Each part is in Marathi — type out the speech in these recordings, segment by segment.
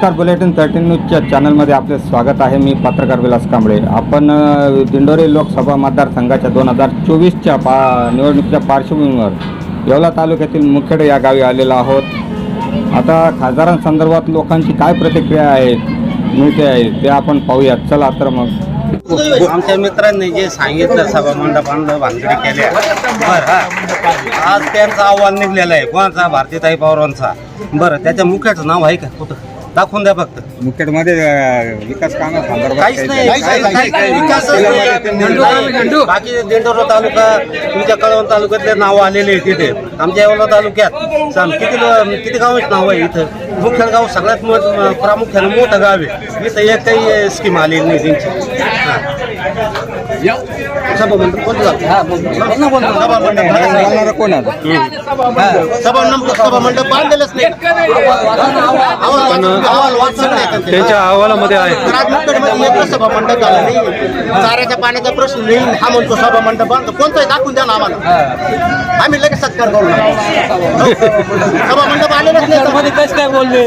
नमस्कार बुलेटिन थर्टीन न्यूजच्या चॅनलमध्ये आपले स्वागत आहे. मी पत्रकार विलास कांबळे. आपण दिंडोरी लोकसभा मतदारसंघाच्या दोन हजार चोवीसच्या पा निवडणुकीच्या पार्श्वभूमीवर येवला तालुक्यातील मुखेड या गावी आलेलो आहोत. आता खासदारांसंदर्भात लोकांची काय प्रतिक्रिया आहे मिळते आहे ते आपण पाहूयात. चला तर मग. आमच्या मित्रांनी जे सांगितलं सभा मंडपांना भानगडी केल्या. बर आज त्यांचं आव्हान निघलेलं आहे. कोणाचा? भारतीताई पवारांचा. बरं त्याच्या मुख्याचं नाव आहे का? कुठं? दाखवून द्या फक्त. विकास काहीच नाही काही- काही विकासच नाही. बाकी दिंडोरा तालुका तुमच्या कळवण तालुक्यातले नाव आलेले आहे तिथे. आमच्या येवला तालुक्यात. सांग किती लो- किती गावांचे नाव आहे इथं? मुख्य गाव सगळ्यात मो- प्रामुख्यानं मोठं गाव आहे. इथं एक काही स्कीम आलेली नाही त्यांची. हा. हा, कोण आता? हा. सभा मंडप बांधलेलंच नाही अहवाल नाही? त्यांच्या अहवालामध्ये आहे राजमुखकडमध्ये एकच सभा मंडप झालं नाही चाऱ्याच्या पाण्याचा प्रश्न नाही हा म्हणतो सभा मंडप बांधतो कोणताही दाखवून द्या ना आम्हाला आम्ही लगेच सत्कार करू. सभा मंडप आलेलंच नाही कसं काय बोलले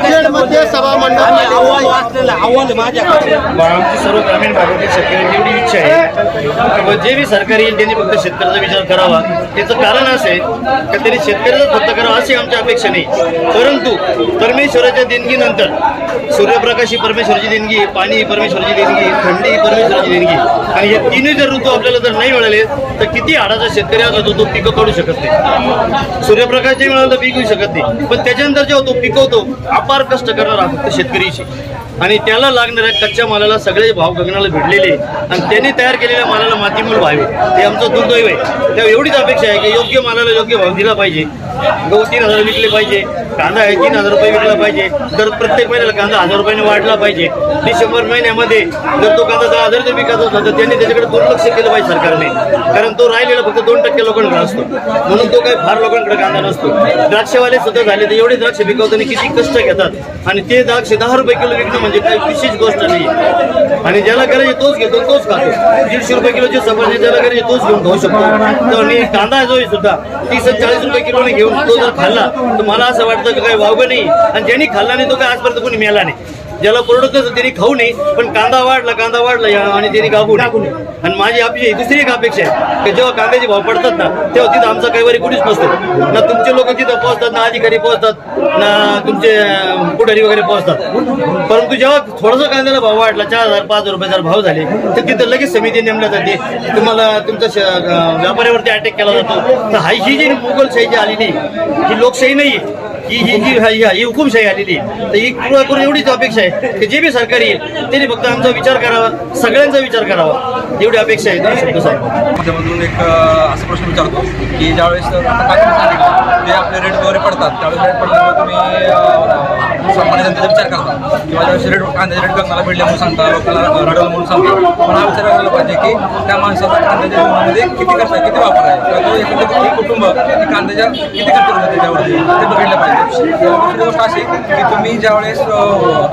खेडमध्ये सभा मंडप अहवाल वाचलेला अहवाल आहे माझ्याकडे आमची सर्व ग्रामीण भागातील शेतकऱ्यांची इच्छा आहे जे बी सरकारी येईल त्यांनी फक्त शेतकऱ्याचा विचार करावा. त्याचं कारण असे आहे का त्यांनी शेतकऱ्याचा फक्त करावा अशी आमची अपेक्षा नाही. परंतु परमेश्वराच्या देणगीनंतर सूर्यप्रकाश ही परमेश्वराची देणगी पाणी ही परमेश्वराची देणगी थंडी ही परमेश्वराची देणगी आणि हे तिन्ही जर ऋतू आपल्याला जर नाही मिळाले तर किती हाडाचा शेतकरी असला तो तो पिकं काढू शकत नाही. सूर्यप्रकाश नाही मिळाला तर पीक होऊ शकत नाही. पण त्याच्यानंतर जेव्हा तो पिकवतो अपार कष्ट करणारा फक्त शेतकरीची आणि त्याला लागणाऱ्या कच्च्या मालाला सगळे भाव गगनाला भिडलेले आणि त्यांनी तयार केलेल्या मालाला मातीमूल व्हावे हे आमचं दुर्दैव आहे. तेव्हा एवढीच अपेक्षा आहे की योग्य मालाला योग्य भाव दिला पाहिजे. गहू तीन हजार विकले पाहिजे. कांदा आहे तीन हजार रुपये विकला पाहिजे. दर प्रत्येक महिन्याला कांदा हजार रुपयाने वाढला पाहिजे. डिसेंबर महिन्यामध्ये जर तो कांदा दहा हजार जर विकत होता तर त्यांनी त्याच्याकडे दुर्लक्ष केलं पाहिजे सरकारने. कारण तो राहिलेला फक्त दोन टक्के लोकांकडे असतो. म्हणून तो काही फार लोकांकडे कांदा नसतो. द्राक्षवाले सुद्धा झाले तर एवढे द्राक्ष पिकवताना किती कष्ट घेतात. आणि ते द्राक्ष दहा रुपये किलो विकणं म्हणजे काही विशेष गोष्ट नाही आणि ज्याला करायचे तोच घेतो तोच खातो. दीडशे रुपये किलोचे सफरचे ज्याला करायचे तोच घेऊन खाऊ शकतो. तर आणि कांदा जो सुद्धा तीस चाळीस रुपये किलोने घेऊन तो जर खाल्ला तर मला असं वाटतं तो काही वावगं नाही. आणि ज्यांनी खाल्ला नाही तो काय आजपर्यंत कोणी मेला नाही. ज्याला परवडत त्यांनी खाऊ नये पण कांदा वाढला कांदा वाढला आणि त्यांनी टाकू नये. आणि माझी अपेक्षा दुसरी एक अपेक्षा आहे की जेव्हा कांद्याचे भाव पडतात ना तेव्हा तिथं आमचा काही वारी कुठेच नसतो. ना तुमचे लोक तिथं पोहोचतात ना अधिकारी पोहोचतात ना तुमचे पुढारी वगैरे पोहोचतात. परंतु जेव्हा थोडासा कांद्याला भाव वाढला चार हजार पाच हजार रुपये जर भाव झाले तर तिथं लगेच समिती नेमल्या जाते. तुम्हाला तुमच्या व्यापाऱ्यावरती अटॅक केला जातो. तर हायशी जी मुघलशाही जी आली नाही ही लोकशाही नाही आहे ही जी जी ही ही हुकुमशाही आलेली आहे. तर ही पूर्ण करून एवढीच अपेक्षा आहे की जे बी सरकारी आहे त्यांनी फक्त आमचा विचार करावा सगळ्यांचा विचार करावा. एवढी अपेक्षा आहे साहेब. माध्यमातून एक असा प्रश्न विचारतो की ज्यावेळेस ते आपले रेट वगैरे पडतात त्यावेळेस रेट पडल्यामुळे तुम्ही अ, सामान्य जनतेचा विचार करता. किंवा ज्यावेळेस रेट कांद्याचे रेट गंगाला भेटले म्हणून सांगता लोकांना रडवलं म्हणून सांगता. पण हा विचार करायला पाहिजे की त्या माणसाचा कांद्याच्या जीवनामध्ये किती खर्च आहे किती वापर आहे? किंवा तो एकंदरीत एक कुटुंब ते कांद्याच्या किती खर्च होते त्याच्यावरती? ते बघितलं पाहिजे. दुसरी गोष्ट अशी की तुम्ही ज्यावेळेस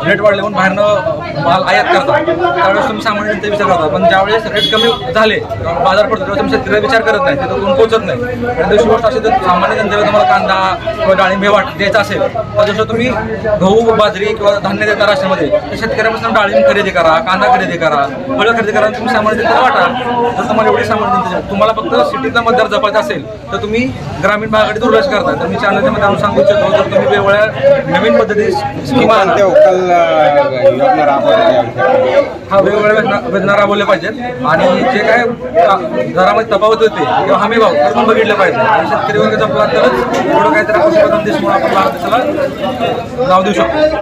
रेट वाढले म्हणून बाहेरनं माल आयात करता त्यावेळेस तुम्ही सामान्य जनतेचा विचार करता. पण ज्यावेळेस रेट कमी झाले बाजार पडतो तेव्हा तुम्ही शेतकऱ्याचा विचार करत नाही तिथं तुम्ही पोहोचत नाही. आणि दुसरी गोष्ट अशी तर सामान्य जनतेला तुम्हाला कांदा किंवा डाळिंबे वाट द्यायचा असेल तर जसं तुम्ही गहू बाजरी किंवा धान्य देता राष्ट्रामध्ये तर शेतकऱ्यापासून डाळिंब खरेदी करा कांदा खरेदी करा फळं खरेदी करा तुम्ही सामान्य जनतेला वाटा. जर तुम्हाला एवढी सामान्य तुम्हाला फक्त सिटीतला मतदार जपायचा असेल तर तुम्ही ग्रामीण भागाकडे दुर्लक्ष करता. तर मी चॅनलच्या मध्ये आणून सांगू इच्छितो जर तुम्ही वेगवेगळ्या नवीन पद्धती स्कीमा. हा वेगवेगळ्या वेदना राबवल्या पाहिजेत. आणि जे काय दरामध्ये तफावत होते किंवा हमी भाव बघितलं पाहिजे आणि शेतकरी वर्ग जपला तरच थोडं काहीतरी कृषीप्रधान देश म्हणून आपण भारत देशाला नाव देऊ शकतो.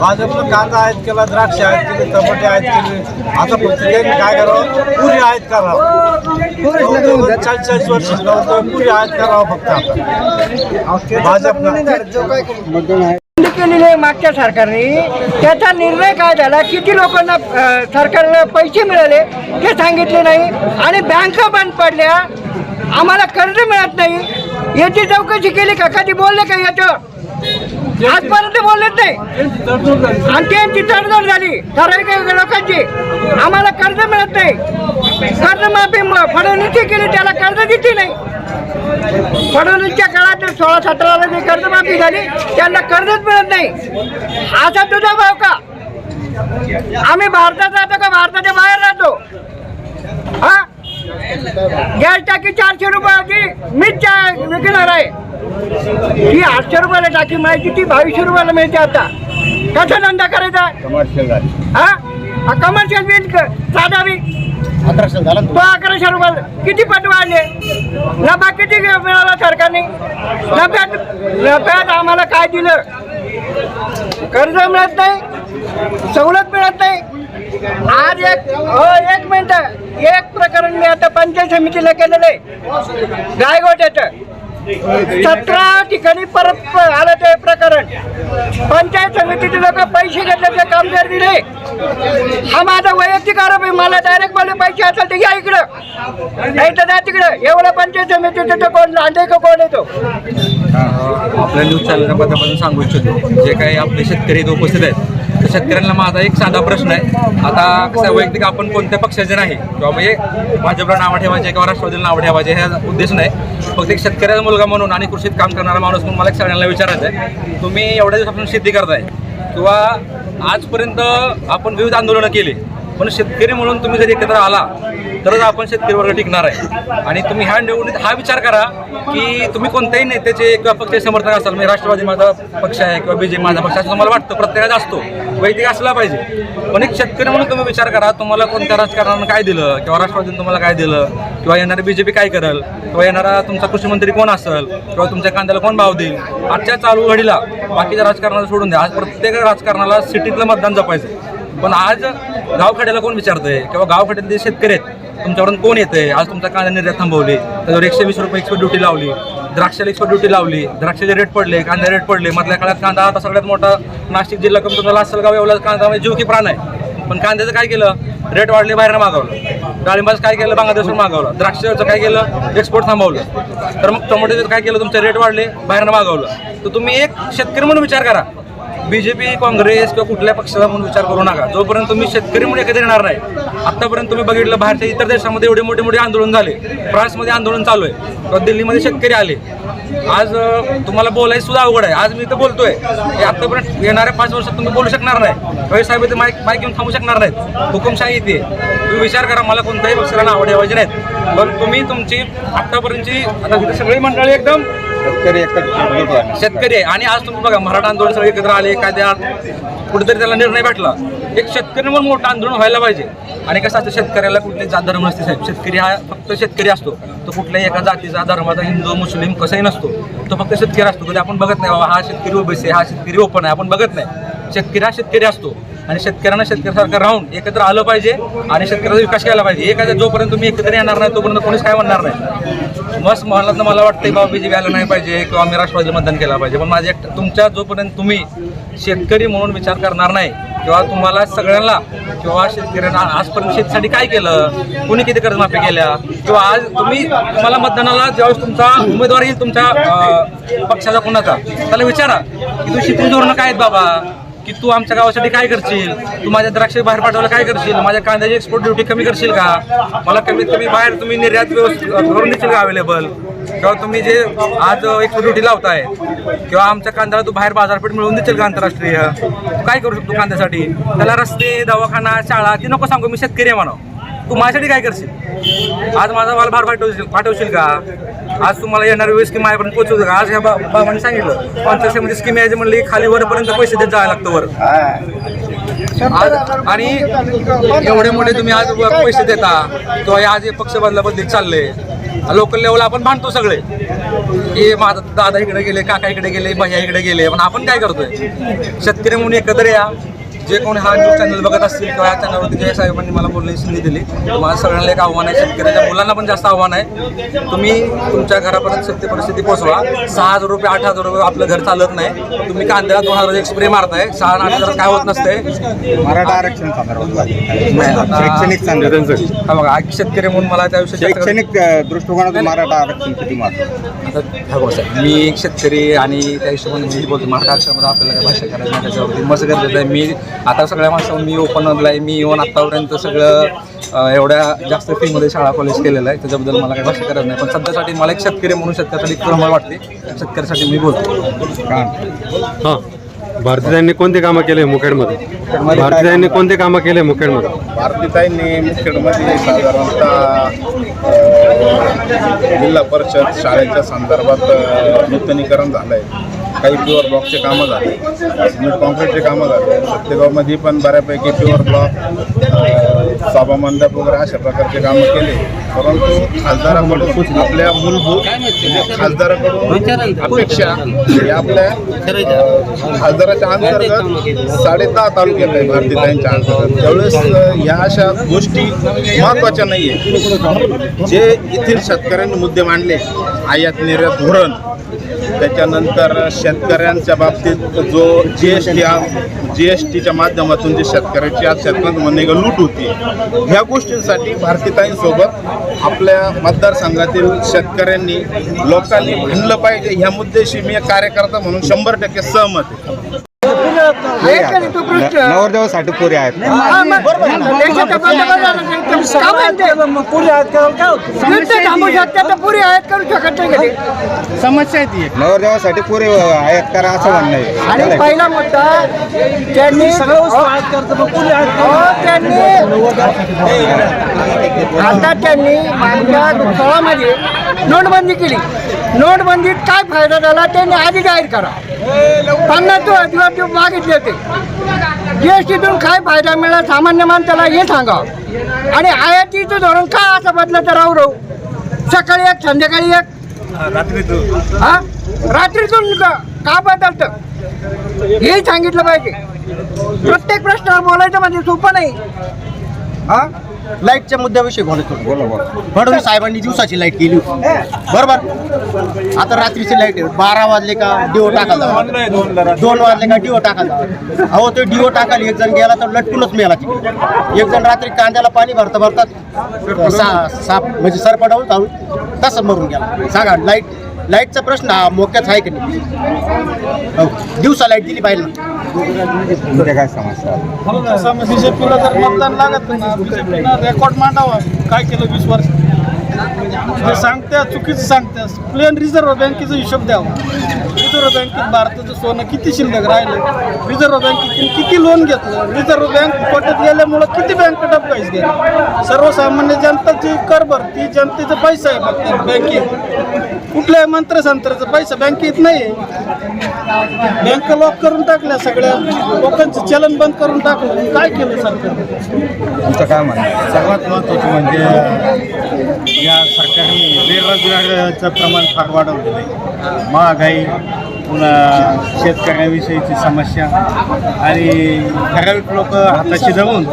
भाजपनं कांदा आयात केला द्राक्ष आयात केली टमाटे आयात केली. आता प्रत्येकाने काय करावं? पुरी आयात करावं. चाळीस चाळीस वर्ष पुरी आयात करावं फक्त आता भाजपनं. बंद केलेली आहे मागच्या सरकारने. त्याचा निर्णय काय झाला? किती लोकांना सरकारला पैसे मिळाले ते सांगितले नाही. आणि बँका बंद पडल्या. आम्हाला कर्ज मिळत नाही. याची चौकशी केली का? कधी बोलले का याचं? आजपर्यंत बोललेच नाही. आणि त्यांची तडजोड झाली. ठराविक लोकांची. आम्हाला कर्ज मिळत नाही. कर्जमाफी फडणवीसची केली त्याला कर्ज दिली नाही. फडणवीसच्या काळात सोळा सतराला जी कर्जमाफी झाली त्यांना कर्जच मिळत नाही. असा तुझा भाव का? आम्ही भारतात राहतो का? भारताच्या बाहेर राहतो. हा? गॅस टाकी चारशे रुपयाची मीच विकणार आहे. ती आठशे रुपयाला टाकी मिळायची ती बावीसशे रुपयाला मिळते आता. कसा धंदा करायचा? हा? कमर्शियल बिल साधा बिल. अकराशे झाला तो अकराशे रुपये किती पट वाढले? नफा किती मिळाला सरकारने? नफ्यात नफ्यात आम्हाला काय दिलं? कर्ज मिळत नाही सवलत मिळत नाही. आज एक हो एक मिनिट. एक प्रकरण मी आता पंचायत समितीला केलेलं आहे. गायगोट्याचं सतरा ठिकाणी परत आलं ते प्रकरण. पंचायत समितीचे लोक पैसे घेतल्याचे कामगार दिले. हा माझा वैयक्तिक आरोप आहे. मला डायरेक्ट मला पैसे असेल तर या इकडं. नाही तर जा तिकडं. एवढं पंचायत समितीचं तर कोण लांडे का कोण येतो आपल्या न्यूज चॅनलच्या माध्यमातून सांगू इच्छितो. जे काही आपले शेतकरी उपस्थित आहेत त्या शेतकऱ्यांना माझा एक साधा प्रश्न आहे. आता कसं वैयक्तिक आपण कोणत्या पक्षाचे नाही किंवा म्हणजे भाजपला नावं ठेवायचे किंवा राष्ट्रवादीला नावं ठेवायचे ह्या उद्देश नाही. फक्त एक शेतकऱ्याचा मुलगा म्हणून आणि कृषीत काम करणारा माणूस म्हणून मला एक सगळ्यांना विचारायचं आहे. तुम्ही एवढ्या दिवसापासून शेती करताय. किंवा आजपर्यंत आपण विविध आंदोलनं केली पण शेतकरी म्हणून तुम्ही जर एकत्र आला तरच आपण शेतकरी वर्ग टिकणार आहे. आणि तुम्ही ह्या निवडणुकीत हा विचार करा की तुम्ही कोणत्याही नेत्याचे किंवा पक्षाचे समर्थक असाल म्हणजे राष्ट्रवादी माझा पक्ष आहे किंवा बीजेपी माझा पक्ष असं तुम्हाला वाटतं? प्रत्येकाचा असतो. वैदिक असला पाहिजे. पण एक शेतकरी म्हणून तुम्ही विचार करा तुम्हाला कोणत्या राजकारणानं काय दिलं किंवा राष्ट्रवादीनं तुम्हाला काय दिलं किंवा येणारी बीजेपी काय करेल किंवा येणारा तुमचा कृषी मंत्री कोण असेल किंवा तुमच्या कांद्याला कोण भाव देईल? आजच्या चालू घडीला बाकीच्या राजकारणाला सोडून द्या. आज प्रत्येक राजकारणाला सिटीतलं मतदान जपायचं पण आज गावखेड्याला कोण विचारतंय? किंवा गावखेड्यातले शेतकरी आहेत तुमच्यावरून कोण येतंय? आज तुमचा कांदा निर्यात थांबवली. त्याच्यावर एकशे वीस रुपये एक्सपोर्ट ड्युटी लावली. द्राक्षाला एक्सपोर्ट ड्युटी लावली. द्राक्षाचे रेट पडले कांदे रेट पडले. मधल्या काळात कांदा आता सगळ्यात मोठा नाशिक जिल्हा कमी तुम्हाला लासलगाव एवढा कांदा म्हणजे जीव की प्राण आहे. पण कांद्याचं काय केलं? रेट वाढले बाहेर मागवलं. डाळिंबाचं काय केलं? बांगलादेशवर मागवलं. द्राक्षाचं काय केलं? एक्सपोर्ट थांबवलं. तर मग टोमॅटोचं काय केलं? तुमचे रेट वाढले बाहेरनं मागवलं. तर तुम्ही एक शेतकरी म्हणून विचार करा. बीजेपी काँग्रेस किंवा कुठल्या पक्षाला म्हणून विचार करू नका. जोपर्यंत तुम्ही शेतकरी म्हणून एकत्र येणार नाही आतापर्यंत तुम्ही बघितलं बाहेरच्या इतर देशामध्ये एवढे मोठे मोठे आंदोलन झाले. फ्रान्समध्ये आंदोलन चालू आहे. किंवा दिल्लीमध्ये शेतकरी आले. आज तुम्हाला बोलायचं सुद्धा अवघड आहे. आज मी इथं बोलतोय. की आतापर्यंत येणाऱ्या पाच वर्षात तुम्ही बोलू शकणार नाही. रवी साहेब इथे माईक माईक घेऊन थांबू शकणार नाहीत. हुकुमशाही इथे तुम्ही विचार करा मला कोणत्याही पक्षाला आवड ठेवायची नाहीत. पण तुम्ही तुमची आतापर्यंतची आता सगळी मंडळी एकदम शेतकरी एकच शेतकरी आहे. आणि आज तुम्ही बघा मराठा आंदोलन सगळे एकत्र आले एखाद्या कुठेतरी त्याला निर्णय भेटला. एक शेतकरी म्हणून मोठं आंदोलन व्हायला पाहिजे. आणि कसं असतं शेतकऱ्याला कुठली जात धर्म नसते साहेब. शेतकरी हा फक्त शेतकरी असतो. तो कुठल्याही एका जातीचा धर्माचा हिंदू मुस्लिम कसाही नसतो. तो फक्त शेतकरी असतो. कधी आपण बघत नाही बाबा हा शेतकरी ओबीसी हा शेतकरी ओपन आहे. आपण बघत नाही. शेतकरी हा शेतकरी असतो. आणि शेतकऱ्यांना शेतकऱ्यासारखं राहून एकत्र आलं पाहिजे आणि शेतकऱ्याचा विकास केला पाहिजे. एखाद्या जोपर्यंत तुम्ही एकत्र येणार नाही तोपर्यंत कोणीच काय म्हणणार नाही. मस्त तर मला वाटतं बाबा बीजेपी आलं नाही पाहिजे किंवा आम्ही राष्ट्रवादी मतदान केलं पाहिजे. पण माझ्या तुमच्या जोपर्यंत तुम्ही शेतकरी म्हणून विचार करणार नाही किंवा तुम्हाला सगळ्यांना किंवा शेतकऱ्यांना आजपर्यंत शेतीसाठी काय केलं कुणी किती कर्जमाफी केल्या किंवा आज तुम्ही तुम्हाला मतदानाला ज्यावेळेस तुमचा उमेदवार येईल तुमच्या पक्षाचा कोणाचा त्याला विचारा की तू शिकून धोरणं काय आहेत बाबा? की तू आमच्या गावासाठी काय करशील? तू माझ्या द्राक्ष बाहेर पाठवायला काय करशील? माझ्या कांद्याची एक्सपोर्ट ड्युटी कमी करशील का? मला कमीत कमी बाहेर तुम्ही निर्यात व्यवस्थित करून देशील का अवेलेबल किंवा तुम्ही जे आज एक्सपोर्ट ड्युटी लावताय किंवा आमच्या कांद्याला तू बाहेर बाजारपेठ मिळवून देशील का आंतरराष्ट्रीय? तू काय करू शकतो कांद्यासाठी? त्याला रस्ते दवाखाना शाळा ती नको सांगू मी शेतकरी आहे म्हणा तू माझ्यासाठी काय करशील? आज माझा माल भार पाठवशील पाठवशील का? आज तुम्हाला येणारी वेळेस स्कीम माझ्यापर्यंत पोहोचवतो का? आज ह्या बा- बाबांनी सांगितलं पंचायतीमध्ये स्कीम यायची म्हणली खाली वरपर्यंत पैसे देत जायला लागतं वर. आज आणि एवढे मोठे तुम्ही आज पैसे देता किंवा हे आज हे पक्ष बदला बदलीत चालले. लोकल लेवलला आपण भांडतो सगळे. की माझा दादा इकडे गेले काका इकडे गेले भैया इकडे गेले पण आपण काय करतोय? शेतकरी म्हणून एकत्र या. जे कोणी हा न्यूज चॅनल बघत असतील किंवा या चॅनलवरती जे साहेबांनी मला बोलण्याची संधी दिली मला सगळ्यांना एक आव्हान आहे शेतकऱ्याच्या मुलांना पण जास्त आव्हान आहे. तुम्ही तुमच्या घरापर्यंत सत्य परिस्थिती पोहोचवा. सहा हजार रुपये आठ हजार रुपये आपलं घर चालत नाही. तुम्ही कांद्याला दोन हजार एक स्प्रे मारताय. सहा आठ हजार काय होत नसते मराठा आरक्षण हा बघा शेतकरी म्हणून मला त्या विषयी शैक्षणिक दृष्टिकोनातून मराठा आरक्षण किती महत्वाचं मी एक शेतकरी आणि त्या हिशोबाने मी बोलतो मराठा अक्षरामध्ये आपल्याला काय भाषा करायची नाही त्याच्यावरती मस्त गरजेचं आहे. मी आता सगळ्या माणसावर मी ओपन आहे मी येऊन आत्तापर्यंत सगळं एवढ्या जास्त फीमध्ये शाळा कॉलेज केलेलं आहे त्याच्याबद्दल मला काही भाषा करायचं नाही. पण सध्यासाठी मला एक शेतकरी म्हणून शेतकऱ्यासाठी प्रमाण वाटते. शेतकऱ्यासाठी मी बोलतो. हां. भारतीयांनी कोणते कामं केले मुखेडमध्ये? भारतीयांनी कोणते कामं केले मुखेडमध्ये? भारतीताईंनी मुखेडमध्ये साधारणतः जिल्हा परिषद शाळेच्या संदर्भात नूतनीकरण झालं आहे काही प्युअर ब्लॉकचे कामं झाले. म्हणजे सिमेंट कॉन्क्रीटचे कामं झाले. सत्यगावमध्ये पण बऱ्यापैकी प्युअर ब्लॉक साबा मंडप वगैरे अशा प्रकारचे कामं केले. परंतु खासदाराकडून आपल्या मूलभूत म्हणजे खासदाराकडून अपेक्षा ही आपल्या खासदाराच्या अंतर्गत साडे दहा तालुक्यात आहे त्यांच्या अंतर्गत. त्यावेळेस ह्या या अशा गोष्टी महत्त्वाच्या नाही आहे जे येथील शेतकऱ्यांनी मुद्दे मांडले आयात निर्यात धोरण. त्याच्यानंतर शेतकऱ्यांच्या बाबतीत जो G S T G S टीच्या माध्यमातून जे शेतकऱ्याची आज शेतकऱ्यांमध्ये लूट होती ह्या गोष्टींसाठी भारतीताईंसोबत आपल्या मतदारसंघातील शेतकऱ्यांनी लोकांनी म्हणलं पाहिजे. ह्या मुद्द्याशी मी एक कार्यकर्ता म्हणून शंभर टक्के सहमत आहे. तो नवरदेवासाठी पुरे आहेत. हा, ते पुरी आहेत शकत नाही कधी नवरदेवासाठी पुरे आहेत करा असं म्हणणं आहे. आणि पहिला मुद्दा त्यांनी हो, त्यांनी आता त्यांनी दुष्काळामध्ये नोटबंदी केली. नोटबंदीत काय फायदा झाला? त्यांनी आधी जाहीर करा. पन्नास दिवस दिवस मागितले होते जीएसटीतून काय फायदा मिळाला सामान्य माणसाला हे सांगा. आणि आयातीचं धोरण का असं बदलत? राहू राहू. सकाळी एक संध्याकाळी एक. हा? रात्रीतून का का बदलतं? हे सांगितलं पाहिजे. प्रत्येक प्रश्नावर बोलायचं म्हणजे सोपं नाही. हा? लाईटच्या मुद्द्याविषयी बोलतो बोला बोला. फडणवीस साहेबांनी दिवसाची लाइट केली होती. बरोबर? आता रात्रीची लाइट आहे. बारा वाजले का डिओ टाकायला. दोन वाजले का डिओ टाकायला. अहो ते डिओ टाकायला एक जण गेला तर लटकूनच मेला तिकडे. एक जण रात्री कांद्याला पाणी भरता भरतात सा साप म्हणजे सरपटावून चालू तसं मरून गेला. सांगा लाइट लाईटचा प्रश्न हा मोक्याच आहे की नाही? हो. दिवसा लाइट दिली पाहिजे ना. तुमच्या काय समस्या? बीजेपीला जर मतदान लागत ना बीजेपीनं रेकॉर्ड मांडावा. काय केलं वीस वर्ष? ते सांगत्या चुकीचं सांगत्या. प्लेन रिझर्व्ह बँकेचा हिशोब द्यावा. रिझर्व्ह बँकेत भारताचं सोनं किती शिल्लक राहिलं? रिझर्व्ह बँकेतून किती लोन घेतलं? रिझर्व्ह बँक पटत गेल्यामुळं किती बँक डबकाईस गेलं? सर्वसामान्य जनता जी कर भरती जनतेचा पैसा आहे फक्त बँकेत. कुठल्याही मंत्रसंत्राचा पैसा बँकेत नाही आहे बँक लॉक करून टाकल्या सगळ्या. लोकांचं चलन बंद करून टाकलं. काय केलं सरकार तुमचं काय म्हणणं सर्वात महत्त्वाचं म्हणजे या बेरोजगाराचं प्रमाण फार वाढवलेलं आहे. महागाई पुन्हा शेतकऱ्याविषयीची समस्या आणि ठराविक लोक हाताशी धरून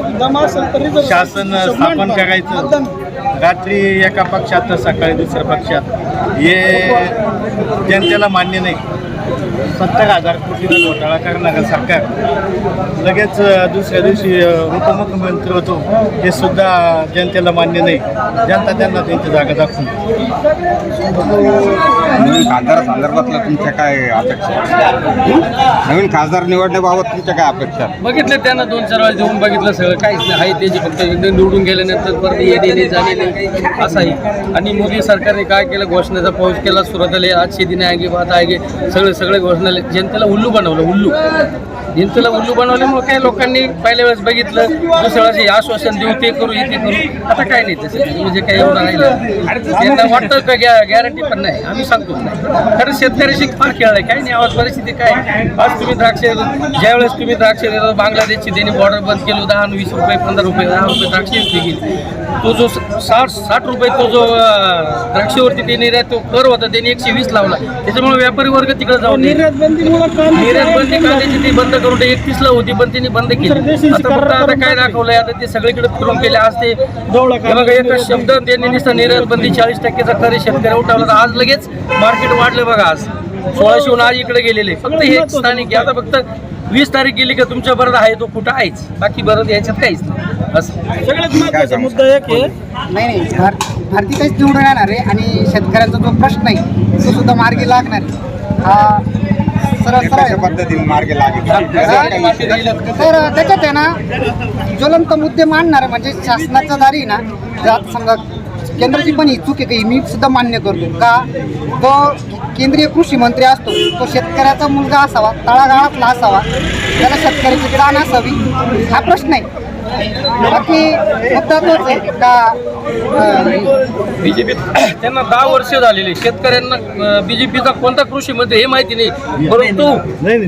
शासन स्थापन करायचं. रात्री एका पक्षात तर सकाळी दुसऱ्या पक्षात. हे जनतेला मान्य नाही. सत्तर हजार कोटीचा घोटाळा करणारं सरकार. लगेच दुसऱ्या दिवशी उपमुख्यमंत्री होतो. हे सुद्धा जनतेला मान्य नाही. जनता त्यांना त्यांची जागा दाखवून नवीन खासदार संदर्भातलं तुमच्या काय अपेक्षा? नवीन खासदार निवडण्याबाबत तुमच्या काय अपेक्षा? बघितलं त्यांना दोन चार वेळा देऊन बघितलं सगळं. काहीच नाही. आहे त्याची फक्त निवडून गेल्यानंतर परत ये देणे जाणे नाही असं आहे आणि मोदी सरकारने काय केलं? घोषणेचा पाऊस केला सुरुवात आली आज शेतीने आहे की बात आहे की सगळे सगळे घोषणा जनतेला उल्लू बनवलं उल्लू. जनतेला उल्लू बनवल्यामुळे काही लोकांनी पहिल्या वेळेस बघितलं दुसऱ्या वेळेस हे आश्वासन देऊ ते करू हे ते करू. आता काय नाही तसं. म्हणजे काही एवढं राहिलं त्यांना वाटतं का गॅरंटी पण नाही. आम्ही सांगतो नाही. खरं शेतकऱ्याशी फार खेळ आहे. काही नाही आवाज परिस्थिती काय आज तुम्ही द्राक्ष ज्यावेळेस तुम्ही द्राक्ष देतो बांगलादेशची त्यांनी बॉर्डर बंद केलं दहा वीस रुपये पंधरा रुपये दहा रुपये द्राक्ष गेली तो जो साठ साठ रुपये तो जो अं, द्राक्षेवरती ते निर्यात तो कर होता त्यांनी एकशे वीस लावला. त्याच्यामुळे व्यापारी वर्ग तिकडे जाऊन निर्यात बंदीमुळे काम निर्यात बंदी कांद्याची ती बंद करून एकतीसला होती पण त्यांनी बंद केली. आता काय दाखवलंय? आता ते सगळीकडे फिरून केले. आज ते बघा एका शब्द त्यांनी नुसतं निर्यात बंदी चाळीस टक्केचा खरे शेतकरी उठवला. तर आज लगेच मार्केट वाढलं बघा आज. सोळाशे आज इकडे गेलेले. फक्त हे स्थानिक आता फक्त वीस तारीख गेली का तुमच्या बरोबर आहे तो कुठं आहेच? बाकी बरं याच्यात काहीच नाही. असं सगळ्यात महत्त्वाचा मुद्दा एक आहे. नाही नाही. भारती काहीच निवडून येणार आहे आणि शेतकऱ्यांचा जो प्रश्न आहे. तो सुद्धा मार्गी लागणार आहे. हा सरळ सरळ पद्धतीने मार्गे लागेल? तर त्याच्यात आहे ना ज्वलंत मुद्दे मांडणार म्हणजे शासनाचा दारी ना जर आता समजा केंद्राची पण ही चूक आहे की मी सुद्धा मान्य करतो. का? तो केंद्रीय कृषी मंत्री असतो तो शेतकऱ्याचा मुलगा असावा तळागाळातला असावा त्याला शेतकऱ्याची जाण असावी हा प्रश्न आहे. बाकी मुद्दा तोच आहे. का बीजेपी त्यांना दहा वर्ष झालेली. शेतकऱ्यांना बीजेपीचा कोणता कृषी मंत्री हे माहिती नाही. परंतु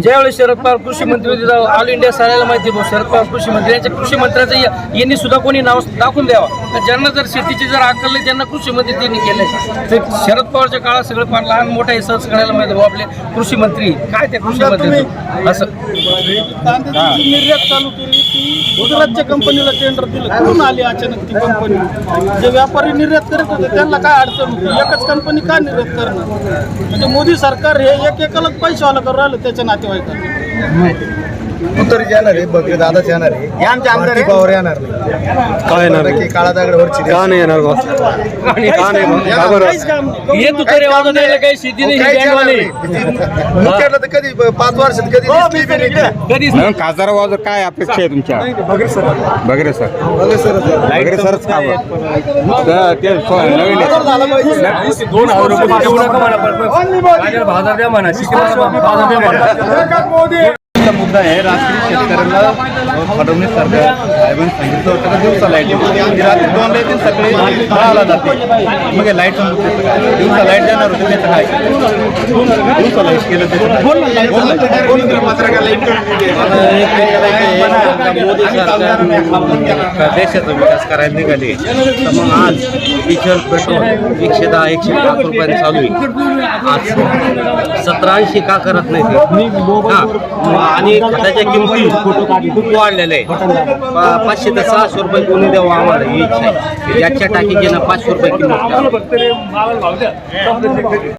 ज्यावेळेस शरद पवार कृषी मंत्री ऑल इंडिया साऱ्याला माहिती शरद पवार कृषी मंत्री. यांच्या कृषी मंत्र्याचं या- यांनी सुद्धा कोणी नाव दाखवून द्यावा. तर ज्यांना जर शेतीची जर नाही त्यांना कृषी मंत्री त्यांनी केलंय. तर शरद पवारच्या काळात सगळं फार लहान मोठं आहे सहज करायला माहिती आपले कृषी मंत्री. काय त्या कृषी मंत्री असं. निर्यात चालू केली. ती गुजरातच्या कंपनीला टेंडर दिलं. कुठून आली अचानक ती कंपनी जे व्यापारी निर्यात करत होते त्यांना काय अडचण होती? एकच कंपनी का निर्यात करणार? म्हणजे मोदी सरकार हे एक एकालाच पैसेवाला करून राहिलं त्याच्या नातेवाईकांना. उत्तर येणार आहे बघ दादाच येणार आहे. हे आमचे आमदार पवार येणार काय येणार नाही? काळा दगडावरची का नाही येणार बा? का नाही बा? का बरं? हे काही शेती नाही ही बँकवाली. मुख्याला तर कधी पाच वर्षात कधी दिसली बी नाही. कधीच म्हणून खासदार वाजर काय अपेक्षा आहे तुमच्या? बगरे सर. बगरे सरच का बरं? तर ते स- नवीन आहे. दोन हजार रुपये देऊ नका म्हणा पण बाजार बाजार द्या म्हणा शिकला बाजार द्या म्हणा. मुद्दा आहे रात्री शेतकऱ्यांना फडणवीस सरकार साहेबांनी सांगितलं होतं का दिवसा लाइट रात्री दोनला येतील सकाळी दहाला जाते मग हे लाइट दिवसा लाइट देणार होते त्याचं काय दिवसा लाइट केलं ते मोदी सरकार देशाचा विकास करायला निघाले तर मग आज डिझेल पेट्रोल एकशे दहा एकशे पाच रुपयांनी चालू आहे आज सतरा ऐंशी का करत नाही हा आणि खताच्या किमती खूप वाढलेल्या आहे पाचशे ते सहाशे रुपये कोणी द्यावं आम्हाला ही इच्छा आहे. याच्या टाकी घेणं पाचशे रुपये किंमत